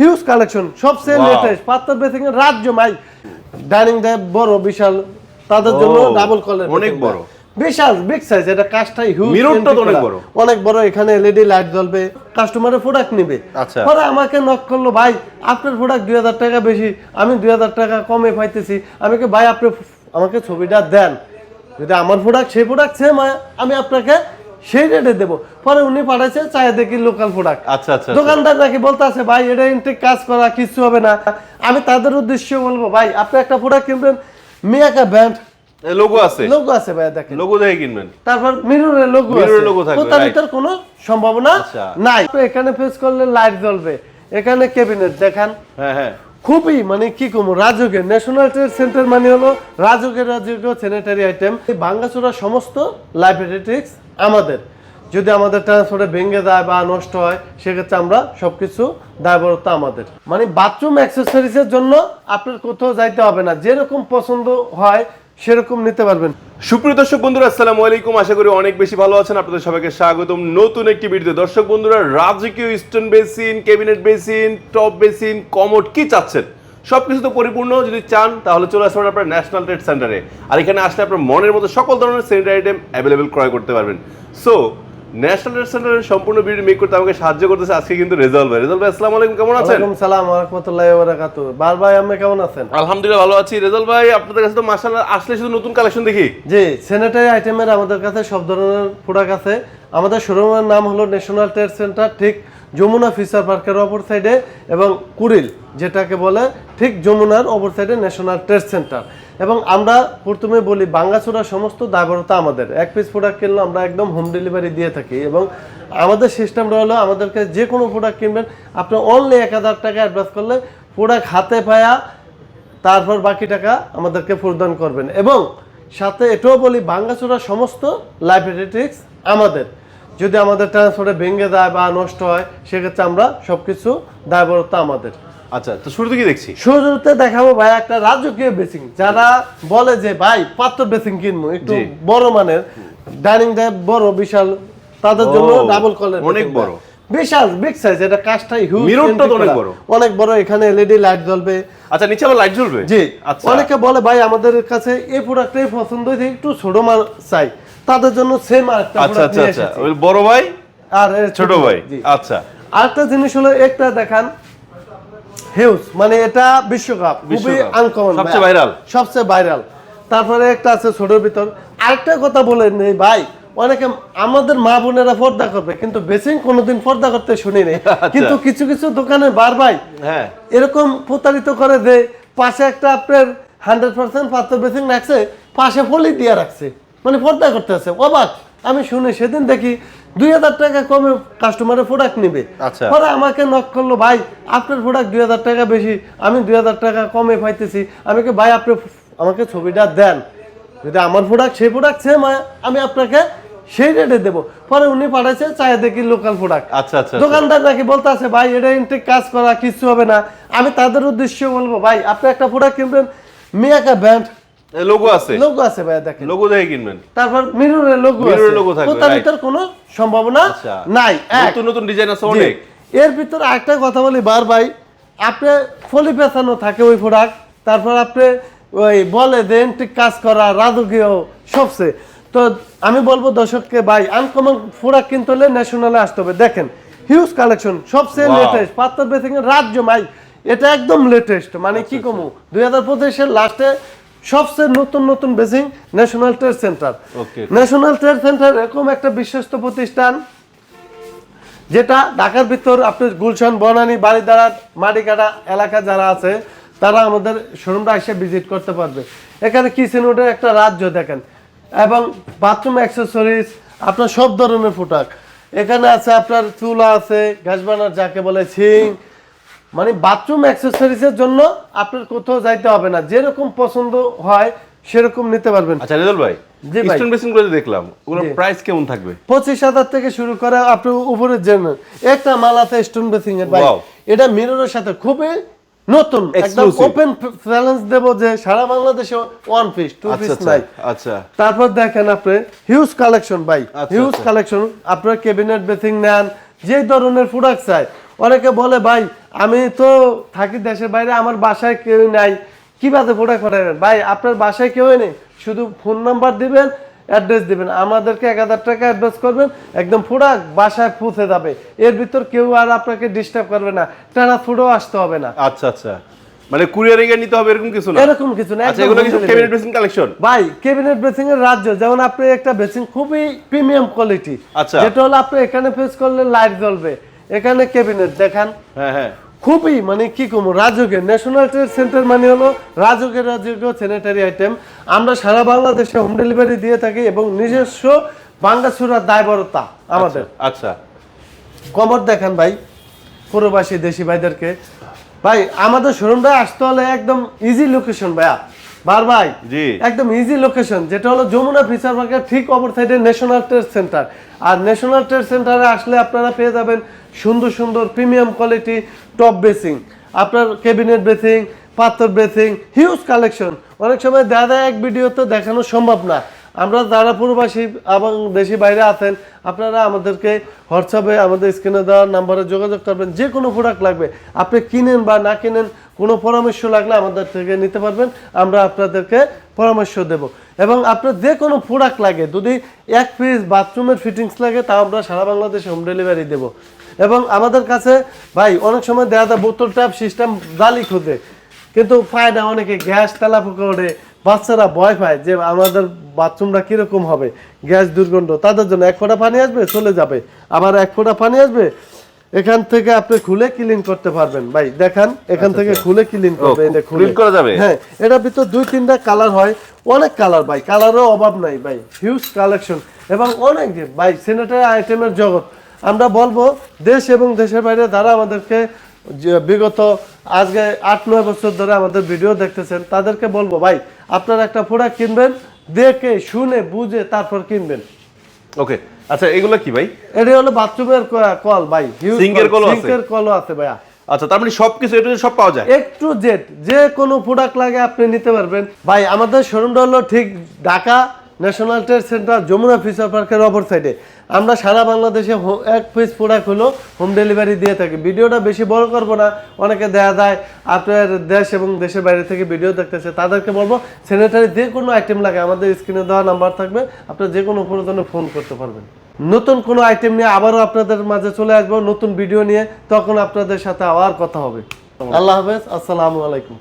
Huge collection সবচেয়ে latest পাত্র basin এর রাজ্য মাই। ডাইনিং ট্যাব বড় বিশাল তাদের জন্য ডাবল কলের অনেক বড়। বিশাল বিগ সাইজ এটা কাজটাই হিউজ Mirror-টা তো অনেক বড়। অনেক বড় এখানে এলইডি লাইট জ্বলবে কাস্টমারের প্রোডাক্ট নিবে। আচ্ছা। পরে আমাকে নক করল ভাই আপনার প্রোডাক্ট দুই হাজার টাকা বেশি আমি দুই হাজার টাকা কমে পাইতেছি। আমি কি ভাই আপনি আমাকে ছবিটা দেন। যদি আমার প্রোডাক্ট সেই প্রোডাক্ট সেম আমি আপনাকে সেই রেটে দেবো। পরে উনি পাঠাইছে চাই দেখি লোকাল প্রোডাক্ট আচ্ছা আচ্ছা দোকানদার নাকি বলতে আছে ভাই এটা ইনটেক কাজ করা কিছু হবে না। আমি তাদের উদ্দেশ্যে বলব ভাই আপনি একটা প্রোডাক্ট কিনবেন মিয়াকা ব্র্যান্ড লোগো আছে। লোগো আছে ভাই দেখেন। লোগো দেখে কিনবেন। তারপর মিররের লোগো আছে। logo থাকবে, প্রতারিতার কোনো সম্ভাবনা আচ্ছা। নাই। এখানে ফেস করলে লাইট জ্বলবে। এখানে ক্যাবিনেট দেখান। হ্যাঁ হ্যাঁ। খুবই মানে কি কম রাজকের ন্যাশনাল ট্রেড সেন্টার মানে হলো রাজকের রাজকীয় স্যানিটারি আইটেম এই ভাঙ্গাচোরা সমস্ত লাইব্রেরিটিক্স আমাদের। যদি আমাদের ট্রান্সপোর্টে ভেঙে যায় বা নষ্ট হয়, সেক্ষেত্রে আমরা সবকিছু দায়বরতা আমাদের। মানে বাথরুম অ্যাক্সেসরিজের জন্য আপনার কোথাও যাইতে হবে না। যেরকম পছন্দ হয়, সেরকম নিতে পারবেন। সুপ্রিয় দর্শক বন্ধুরা, আসসালামু আলাইকুম। আশা করি অনেক বেশি ভালো আছেন। আপনাদের সবাইকে স্বাগতম নতুন একটি ভিডিও দর্শক বন্ধুরা, রাজকীয় stone basin cabinet basin top basin commode কি চাচ্ছেন? সবকিছু তো পরিপূর্ণ যদি চান তাহলে চলে আসবেন আপনার ন্যাশনাল ট্রেড সেন্টারে আর এখানে আসলে আপনার মনের মতো সকল ধরনের স্যানিটারি আইটেম অ্যাভেলেবেল ক্রয় করতে পারবেন। সো ন্যাশনাল ট্রেড সেন্টারের সম্পূর্ণ ভিডিও মেক করতে আমাকে সাহায্য করতেছে আজকে কিন্তু রেজাল্ট ভাই। রেজাল্ট ভাই আসসালামু আলাইকুম কেমন আছেন? ওয়ালাইকুম সালাম রাহমাতুল্লাহি ওয়া বারাকাতুহু বার ভাই আপনি কেমন আছেন? আলহামদুলিল্লাহ ভালো আছি। রেজাল্ট ভাই আপনাদের কাছে তো মাসাল্লাহ আসলে শুধু নতুন কালেকশন দেখি। জি স্যানিটারি আইটেমের আমাদের কাছে সব ধরনের প্রোডাক্ট আছে। আমাদের শোরুমের নাম হলো ন্যাশনাল ট্রেড সেন্টার ঠিক যমুনা ফিচার পার্কের অপর সাইডে এবং কুড়িল, যেটাকে বলে ঠিক যমুনার অপর সাইডে ন্যাশনাল ট্রেড সেন্টার এবং আমরা প্রথমে বলি বাঙ্গাচোরা সমস্ত দায়বরতা আমাদের। এক পিস প্রোডাক্ট কিনলে আমরা একদম হোম ডেলিভারি দিয়ে থাকি এবং আমাদের সিস্টেমটা হলো আমাদেরকে যে কোনো প্রোডাক্ট কিনবেন। আপনি অনলি এক হাজার টাকা অ্যাডভান্স করলে প্রোডাক্ট হাতে পায়া তারপর বাকি টাকা আমাদেরকে প্রদান করবেন। এবং সাথে এটাও বলি ভাঙ্গাচোরা সমস্ত লাইব্রেরিটিক্স আমাদের। যদি আমাদের ট্রান্সপোর্টে ভেঙে যায় বা নষ্ট হয় সেক্ষেত্রে আমরা সবকিছু দায়বরতা আমাদের। আচ্ছা তো শুরুতে কি দেখছি? শুরুতে দেখাবো ভাই একটা রাজকীয় বেসিং যারা বলে যে ভাই পাত্র বেসিং কিনবো একটু বড় মানের। ডাইনিং ট্যাব বড় বিশাল। তাদের জন্য ডাবল কলের অনেক বড়। বিশাল বিগ সাইজ এটা কাজটাই হিউজ তো অনেক বড়। অনেক বড় এখানে এলইডি লাইট জ্বলবে। আচ্ছা নিচে আবার লাইট জ্বলবে? জি। আচ্ছা। অনেকে বলে ভাই আমাদের কাছে এই প্রোডাক্টটাই পছন্দ হয়েছে একটু ছোট মাল চাই। তাদের জন্য সেম আরেকটা আচ্ছা আচ্ছা আচ্ছা। ওই বড় ভাই? আর ছোট ভাই? আচ্ছা। আরেকটা জিনিস হলো একটা দেখান। হিউজ মানে এটা বিশ্বকাপ খুবই আনকমন সবচেয়ে viral। সবচেয়ে ভাইরাল তারপরে একটা আছে ছোটর ভিতর। আরেকটা কথা বলেন এই ভাই অনেকে আমাদের মা বোনেরা পর্দা করবে কিন্তু বেসিং কোনোদিন পর্দা করতে শুনি নেই। কিন্তু কিছু কিছু দোকানে বার ভাই হ্যাঁ। এরকম প্রতারিত করে যে পাশে একটা আপনার হান্ড্রেড পার্সেন্ট পাত্র বেসিং রাখছে পাশে ফলি দিয়ে রাখছে। মানে পর্দা করতেছে অবাক। আমি শুনে সেদিন দেখি দুই হাজার টাকা কমে কাস্টমারের প্রোডাক্ট নিবে। আচ্ছা। পরে আমাকে নক করল ভাই আপনার প্রোডাক্ট দুই হাজার টাকা বেশি আমি দুই হাজার টাকা কমে পাইতেছি। আমি কি ভাই আপনি আমাকে ছবিটা দেন। যদি আমার প্রোডাক্ট সেই প্রোডাক্ট সেম আমি আপনাকে সেই রেটে দেবো। পরে উনি পাঠাইছে চাই দেখি লোকাল প্রোডাক্ট আচ্ছা আচ্ছা দোকানদার নাকি বলতে আছে ভাই এটা ইনটেক কাজ করা কিছু হবে না। আমি তাদের উদ্দেশ্যে বলব ভাই আপনি একটা প্রোডাক্ট কিনবেন মিয়াকা ব্র্যান্ড লোগো আছে। লোগো আছে ভাই দেখেন। লোগো দেখে কিনবেন। তারপর মিররের লোগো আছে। logo থাকবে, প্রতারিতার কোনো সম্ভাবনা আচ্ছা। নাই। নতুন নতুন ডিজাইন আছে অনেক। এর ভিতরে একটা কথা বলি বার ভাই। আপনি ফলি পেছানো থাকে ওই প্রোডাক্ট তারপর আপনি ওই বলে যে এন্টিক কাজ করা রাজকীয় সবচেয়ে। তো আমি বলব দর্শককে ভাই আনকমন প্রোডাক্ট কিনতে হলে ন্যাশনালে আসতে হবে। দেখেন হিউজ কালেকশন সবচেয়ে. লেটেস্ট পাত্র বেসিং রাজ্য মাই এটা একদম লেটেস্ট মানে আচ্ছা, কি কমু দুই হাজার পঁচিশের লাস্টে সবচেয়ে নতুন নতুন basin National Trade Centre. National Trade Centre এরকম একটা বিশ্বস্ত প্রতিষ্ঠান যেটা ঢাকার ভিতর আপনার গুলশান বনানী বাড়িদারা মাটিকাটা এলাকা যারা আছে তারা আমাদের শোরুমটা এসে ভিজিট করতে পারবে। এখানে কিচেন উডের একটা রাজ্য দেখেন এবং বাথরুম অ্যাক্সেসরিজ আপনার সব ধরনের প্রোডাক্ট এখানে আছে আপনার চুলা আছে গ্যাস বার্নার যাকে বলে ছিং মানে বাথরুম অ্যাক্সেসরিজের জন্য আপনার কোথাও যাইতে হবে না। যেরকম পছন্দ হয় সেরকম নিতে পারবেন। আচ্ছা রেজাল্ট ভাই জি ভাই। স্টোন বেসিনগুলো দেখলাম। ওগুলোর প্রাইস কেমন থাকবে? পঁচিশ হাজার থেকে শুরু করে আপনি উপরে জেনে একটা মাল আছে স্টোন বেসিং এর ভাই এটা মিররের সাথে খুবই নতুন একদম ওপেন চ্যালেঞ্জ দেব যে সারা বাংলাদেশে ওয়ান পিস টু আচ্ছা পিস আচ্ছা নাই। আচ্ছা। তারপর দেখেন আপনি হিউজ কালেকশন ভাই। আচ্ছা, হিউজ আচ্ছা। কালেকশন আপনার ক্যাবিনেট বেসিং নেন যে ধরনের প্রোডাক্ট চাই অনেকে বলে ভাই আমি তো থাকি দেশের বাইরে আমার বাসায় কেউ নাই। কীভাবে প্রোডাক্ট পাঠাবেন ভাই আপনার বাসায় কেউ নেই। শুধু ফোন নাম্বার দিবেন অ্যাড্রেস দিবেন। আমাদেরকে এক হাজার টাকা অ্যাডভান্স করবেন একদম প্রোডাক্ট বাসায় পৌঁছে যাবে। এর ভিতর কেউ আর আপনাকে ডিস্টার্ব করবে না। টানা ট্রান্সপোর্টও আসতে হবে না। আচ্ছা আচ্ছা। মানে কুরিয়ারে গিয়ে নিতে হবে এরকম কিছু না? এরকম কিছু না আচ্ছা এগুলো কিছু ক্যাবিনেট বেসিন কালেকশন ভাই ক্যাবিনেট বেসিং এর রাজ্য যেমন আপনি একটা বেসিং খুবই প্রিমিয়াম কোয়ালিটি আচ্ছা। যেটা হলো আপনি এখানে ফেস করলে লাইট জ্বলবে। এখানে ক্যাবিনেট দেখান। হ্যাঁ হ্যাঁ। খুবই মানে কি কম রাজকের ন্যাশনাল ট্রেড সেন্টার মানে হলো রাজকের রাজকীয় স্যানিটারি আইটেম আমরা সারা বাংলাদেশে হোম ডেলিভারি দিয়ে থাকি এবং নিজস্ব বাঙ্গাসুরার দায়বরতা আমাদের। আচ্ছা কমর দেখান ভাই প্রবাসী দেশি ভাইদেরকে। ভাই আমাদের শোরুমটা আসতে হলে একদম ইজি লোকেশন ভাইয়া। বার ভাই জি। একদম ইজি লোকেশন যেটা হলো যমুনা ফিচার পার্কের ঠিক অপর সাইডে ন্যাশনাল ট্রেড সেন্টার আর ন্যাশনাল ট্রেড সেন্টারে আসলে আপনারা পেয়ে যাবেন সুন্দর সুন্দর প্রিমিয়াম কোয়ালিটি টপ বেসিং আপনার ক্যাবিনেট বেসিং পাথর বেসিং হিউজ কালেকশন অনেক সময় দেখা এক ভিডিও তো দেখানো সম্ভব না। আমরা যারা প্রবাসী এবং দেশি বাইরে আছেন, আপনারা আমাদেরকে হোয়াটসঅ্যাপে, আমাদের স্ক্রিনে দেওয়া নাম্বারে যোগাযোগ করবেন। যে কোনো প্রোডাক্ট লাগবে, আপনি কিনেন বা না কিনেন, কোনো পরামর্শ লাগলে আমাদের থেকে নিতে পারবেন। আমরা আপনাদেরকে পরামর্শ দেব। এবং আপনার যে কোনো প্রোডাক্ট লাগে, যদি এক পিস বাথরুমের ফিটিংস লাগে তা আমরা সারা বাংলাদেশে হোম ডেলিভারি দেব। এবং আমাদের কাছে, ভাই, অনেক সময় দেওয়া যায়, বোতল ট্যাপ সিস্টেম জালি খুঁজে। কিন্তু না, অনেকে গ্যাস তেলা ওঠে বাচ্চারা ভয় পায় যে আমাদের বাথরুমটা কীরকম হবে গ্যাস দুর্গন্ধ তাদের জন্য এক ফোঁটা পানি আসবে চলে যাবে। আবার এক ফোঁটা পানি আসবে এখান থেকে আপনি খুলে ক্লিন করতে পারবেন। ভাই দেখান এখান থেকে খুলে ক্লিন করবে এটা খুলে করা যাবে? হ্যাঁ এটার ভিতর দুই তিনটা কালার হয় অনেক কালার ভাই কালারও অভাব নাই ভাই হিউজ কালেকশন এবং অনেক ভাই স্যানিটারি আইটেমের জগৎ। আমরা বলব দেশ এবং দেশের বাইরে যারা আমাদেরকে যে বিগত আজকে আট নয় বছর ধরে আমাদের ভিডিও দেখতেছেন তাদেরকে বলব ভাই আপনারা একটা প্রোডাক্ট কিনবেন দেখে শুনে বুঝে তারপর কিনবেন। ওকে আচ্ছা এগুলো কি ভাই? এটা হলো বাথরুমের কল ভাই হিউজ কল আছে? সিঙ্কের কলও আছে ভাইয়া। আচ্ছা তার মানে সবকিছু এটা সব পাওয়া যায়? একটু জেড যে কোনো প্রোডাক্ট লাগে আপনি নিতে পারবেন। ভাই আমাদের শোরুমটা হলো ঠিক Dhaka National Trade Centre Jamuna Future পার্কের অপর সাইডে আমরা সারা বাংলাদেশে এক পিস প্রোডাক্ট হলো হোম ডেলিভারি দিয়ে থাকি। ভিডিওটা বেশি বড় করব না, অনেকে দেয়া দেয় আপনার দেশ এবং দেশের বাইরে থেকে ভিডিও দেখতেছে, তাদেরকে বলব স্যানিটারি যে কোনো আইটেম লাগে, আমাদের স্ক্রিনে দেওয়া নাম্বার থাকবে, আপনার যে কোনো প্রয়োজনে ফোন করতে পারবেন। নতুন কোনো আইটেম নিয়ে আবারও আপনাদের মাঝে চলে আসব, নতুন ভিডিও নিয়ে, তখন আপনাদের সাথে আবার কথা হবে। আল্লাহ হাফেজ, আসসালামু আলাইকুম।